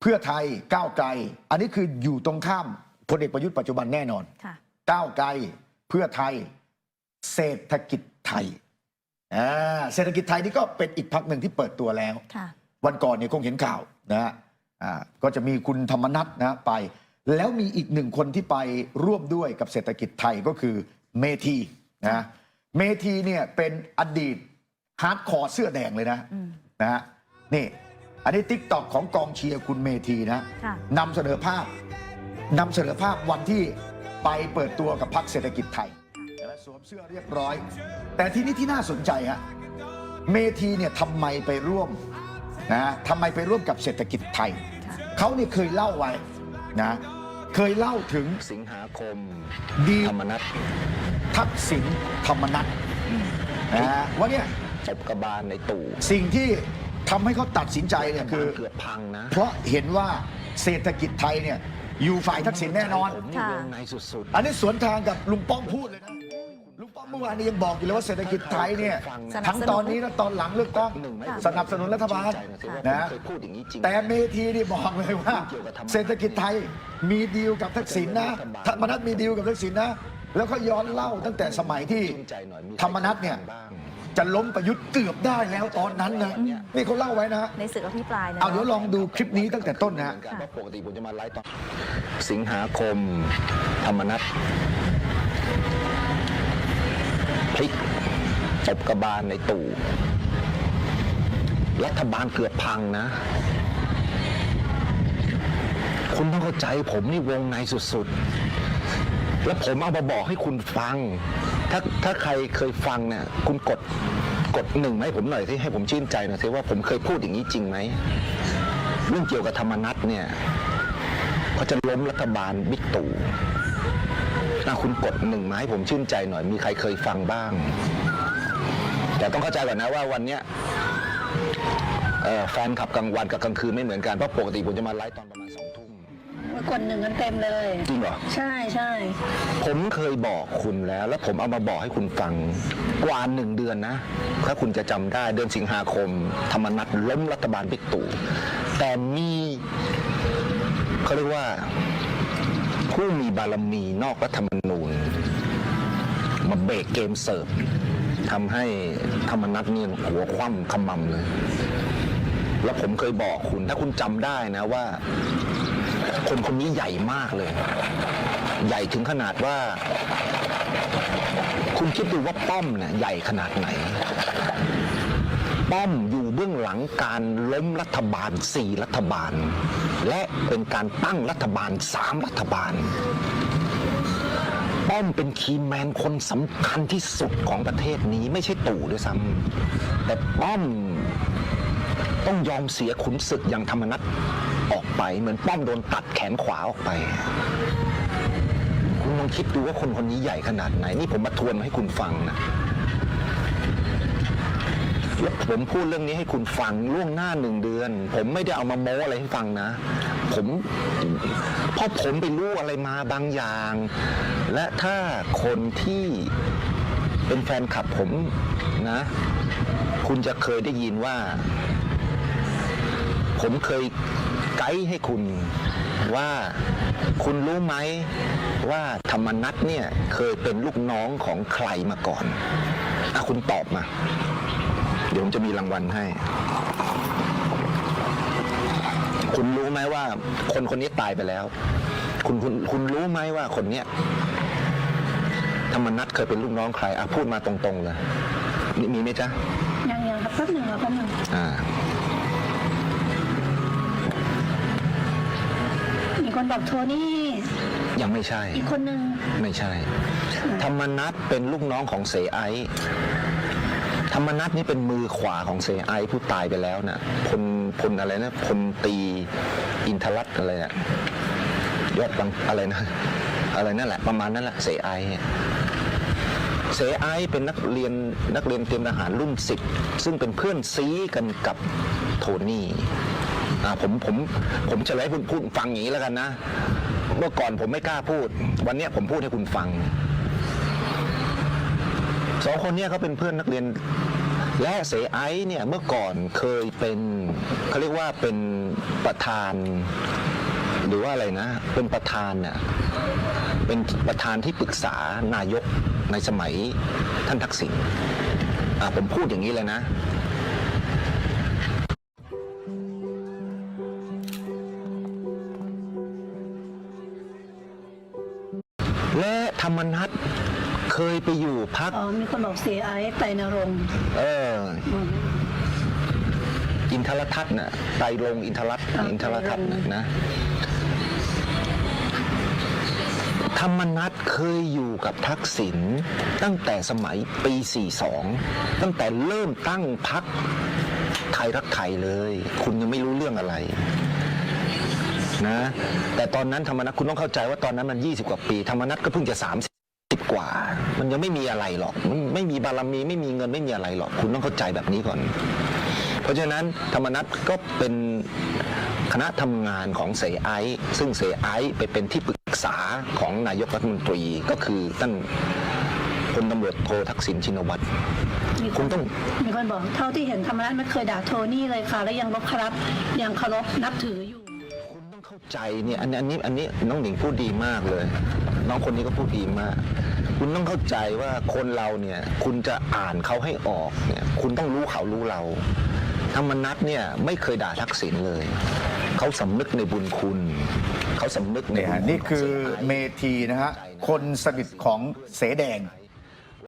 เพื่อไทยก้าวไกล อันนี้คืออยู่ตรงข้ามพลเอกประยุทธ์ปัจจุบันแน่นอนค่ะ ก้าวไกลเพื่อไทยเศรษฐกิจไทยอ่าเศรษฐกิจไทยนี่ก็เป็นอีกพักหนึ่งที่เปิดตัวแล้ว ค่ะ วันก่อนเนี่ยคงเห็นข่าวนะฮะอ่าก็จะมีคุณธรรมนัทนะไป แล้วมีอีกหนึ่งคนที่ไปร่วมด้วยกับเศรษฐกิจไทยก็คือเมทีนะเมทีเนี่ยเป็นอดีตฮาร์ดคอร์เสื้อแดงเลยนะอืมนะฮะนี่ อันนี้ทิกตอกของกองเชียร์คุณเมทีนะค่ะ นำเสนอภาพนำเสนอภาพวันที่ไปเปิดตัวกับพรรคเศรษฐกิจไทยและสวมเสื้อเรียบร้อย แต่ที่นี้ที่น่าสนใจฮะเมทีเนี่ยทำไมไปร่วมนะทำไมไปร่วมกับเศรษฐกิจไทย ค่ะ เขาเนี่ยเคยเล่าไว้นะเคยเล่าถึงสิงหาคมดีธรรมนัตทักษิณธรรมนัฐนะฮะว่าเนี่ยตบกระบาลในตู่สิ่งที่ ทำให้เขาตัดสินใจเนี่ยคือเกือบพังนะ เพราะเห็นว่าเศรษฐกิจไทยเนี่ยอยู่ฝ่ายทักษิณแน่นอน ผมนี่ค่ะวงในสุดอันนี้สวนทางกับลุงป้อมพูดเลยนะลุงป้อมเมื่อวานนี้ยังบอกอยู่เลยว่าเศรษฐกิจไทยเนี่ยสนับสนุนทั้งตอนนี้และตอนหลังเลือกตั้งๆหนึ่งไหมสนับสนุนรัฐบาลใจนะสิว่านะผมเคยพูดอย่างนี้จริง แต่เมทีนี่บอกเลยว่า เศรษฐกิจไทยมีดีลกับทักษิณนะธรรมนัฐมีดีลกับทักษิณนะ แล้วก็ย้อนเล่าตั้งแต่สมัยที่ชื่นใจหน่อยมีใคธรรมนัฐเนี่ยบ้าง จะล้มประยุทธ์เกือบได้แล้วตอนนั้นนะนี่เขาเล่าไว้นะในศึกอภิปรายนะเอาเดี๋ยวลองดูคลิปนี้ตั้งแต่ต้นนะฮะเหมือนกันเพราะปกติผมจะมาไลฟ์ตอนสิงหาคม ธรรมนัตพลิกตบกระบาลในตู่รัฐบาลเกือบพังนะ คุณต้องเข้าใจผมนี่วงในสุดๆ แล้วผมเอามาบอกให้คุณฟัง ถ้าถ้าใครเคยฟังเนี่ยคุณกดกดหนึ่งไหมให้ผมหน่อยที่ให้ผมชื่นใจหน่อยสิว่าผมเคยพูดอย่างนี้จริงไหมเรื่องเกี่ยวกับธรรมนัตเนี่ยเขาจะล้มรัฐบาลบิ๊กตู่ถ้าคุณกดหนึ่งมาให้ผมชื่นใจหน่อย มีใครเคยฟังบ้าง แต่ต้องเข้าใจก่อนนะว่าวันเนี้ยแฟนขับกลางวันกับกลางคืนไม่เหมือนกัน เพราะปกติผมจะมาไลฟ์ตอนประมาณ กดหนึ่งกันเต็มเลย จริงเหรอ ใช่ใช่ผมเคยบอกคุณแล้ว แล้วผมเอามาบอกให้คุณฟังกว่าหนึ่งเดือนนะ ถ้าคุณจะจำได้เดือนสิงหาคม ธรรมนัตล้มรัฐบาลบิ๊กตู่แต่มีเขาเรียกว่าผู้มีบารมีนอกรัฐธรรมนูญ มาเบรกเกมเสิร์ฟทำให้ธรรมนัตเนี่ยหัวคว่ำขมำเลย แล้วผมเคยบอกคุณถ้าคุณจำได้นะว่า คนคนนี้ใหญ่มากเลย ใหญ่ถึงขนาดว่า คุณคิดดูว่าป้อมเนี่ยใหญ่ขนาดไหน ป้อมอยู่เบื้องหลังการล้มรัฐบาลสี่รัฐบาล และเป็นการตั้งรัฐบาลสามรัฐบาล ป้อมเป็นคีแมนคนสำคัญที่สุดของประเทศนี้ไม่ใช่ตู่ด้วยซ้ำแต่ป้อมต้องยอมเสียขุนศึกอย่างธรรมนัต ออกไปเหมือนป้อมโดนตัดแขนขวาออกไป คุณลองคิดดูว่าคนคนนี้ใหญ่ขนาดไหน นี่ผมมาทวนมาให้คุณฟังนะแล้วผมพูดเรื่องนี้ให้คุณฟังล่วงหน้าหนึ่งเดือน ผมไม่ได้เอามาโม้อะไรให้ฟังนะ ผมเพราะผมไปรู้อะไรมาบางอย่าง และถ้าคนที่เป็นแฟนคลับผมนะ คุณจะเคยได้ยินว่า ผมเคย ไกด์ให้คุณว่าคุณรู้ไหมว่าธรรมนัตเนี่ยเคยเป็นลูกน้องของใครมาก่อนอะคุณตอบมา เดี๋ยวผมจะมีรางวัลให้ คุณรู้ไหมว่า คนคนนี้ตายไปแล้ว คุณคุณคุณรู้ไหมว่าคนเนี้ยธรรมนัตเคยเป็นลูกน้องใครอะพูดมาตรงๆเลยมีมีไหมจ๊ะยังยังครับแป๊บหนึ่งครับแป๊บหนึ่งอ่า คนบอกโทนี่ยังไม่ใช่ อีกคนนึงไม่ใช่ ธรรมนัตเป็นลูกน้องของเสไอซ์ธรรมนัตนี่เป็นมือขวาของเสไอซ์ผู้ตายไปแล้วนะพลพลอะไรนะพลตรีอินทรัตน์อะไรนะยอดบังอะไรนะอะไรนั่นแหละประมาณนั้นแหละเสไอซ์เนี่ยเสไอซ์เป็นนักเรียนนักเรียนเตรียมทหารรุ่นสิบซึ่งเป็นเพื่อนซีกันกับโทนี่ อ่าผมผมผมจะเลยให้คุณพูดฟังอย่างนี้แล้วกันนะ เมื่อก่อนผมไม่กล้าพูด วันเนี้ยผมพูดให้คุณฟังสองคนเนี้ยเขาเป็นเพื่อนนักเรียน และเสไอซ์เนี่ยเมื่อก่อนเคยเป็นเขาเรียกว่าเป็นประธาน หรือว่าอะไรนะ เป็นประธานเนี่ยเป็นประธานที่ปรึกษานายกในสมัยท่านทักษิณอะผมพูดอย่างนี้เลยนะ มนัตเคยไปอยู่พัก อ๋อมีคนบอกเสียไอ้ไตรนรงค์เออ อืม อินทรทัศน์น่ะไตรรงค์อินทรทัศน์อ่าอินทรทัศน์น่ะไตรรงค์ นะธรรมนัตเคยอยู่กับทักษิณตั้งแต่สมัยปี 42 ตั้งแต่เริ่มตั้งพักไทยรักไทยเลย คุณยังไม่รู้เรื่องอะไร นะ แต่ตอนนั้นธรรมนัตคุณต้องเข้าใจว่าตอนนั้นมัน 20 กว่าปี ธรรมนัตก็เพิ่งจะ 30 กว่า มันยังไม่มีอะไรหรอกมันไม่มีบารมีไม่มีเงินไม่มีอะไรหรอก คุณต้องเข้าใจแบบนี้ก่อน เพราะฉะนั้นธรรมนัตก็เป็นคณะทำงานของเสไอซ์ซึ่งเสไอซ์ไปเป็นที่ปรึกษาของนายกรัฐมนตรีก็คือท่านพลตำรวจโททักษิณชินวัตรมีคุณต้องมีคนบอกเท่าที่เห็นธรรมนัฐไม่เคยด่าโทนี่เลยค่ะ และยังรบครับยังเคารพนับถืออยู่คุณต้อง เข้าใจเนี่ยอันนี้อันนี้อันนี้น้องหนิงพูดดีมากเลย น้องคนนี้ก็พูดดีมาก คุณต้องเข้าใจว่าคนเราเนี่ยคุณจะอ่านเขาให้ออกเนี่ยคุณต้องรู้เขารู้เราธรรมนัตเนี่ยไม่เคยด่าทักษิณเลย เขาสำนึกในบุญคุณเขาสำนึกในเนี่ยบุญฮะคุณนี่คือของเมเสไทีนะฮะคนสนิทของเสแดงอ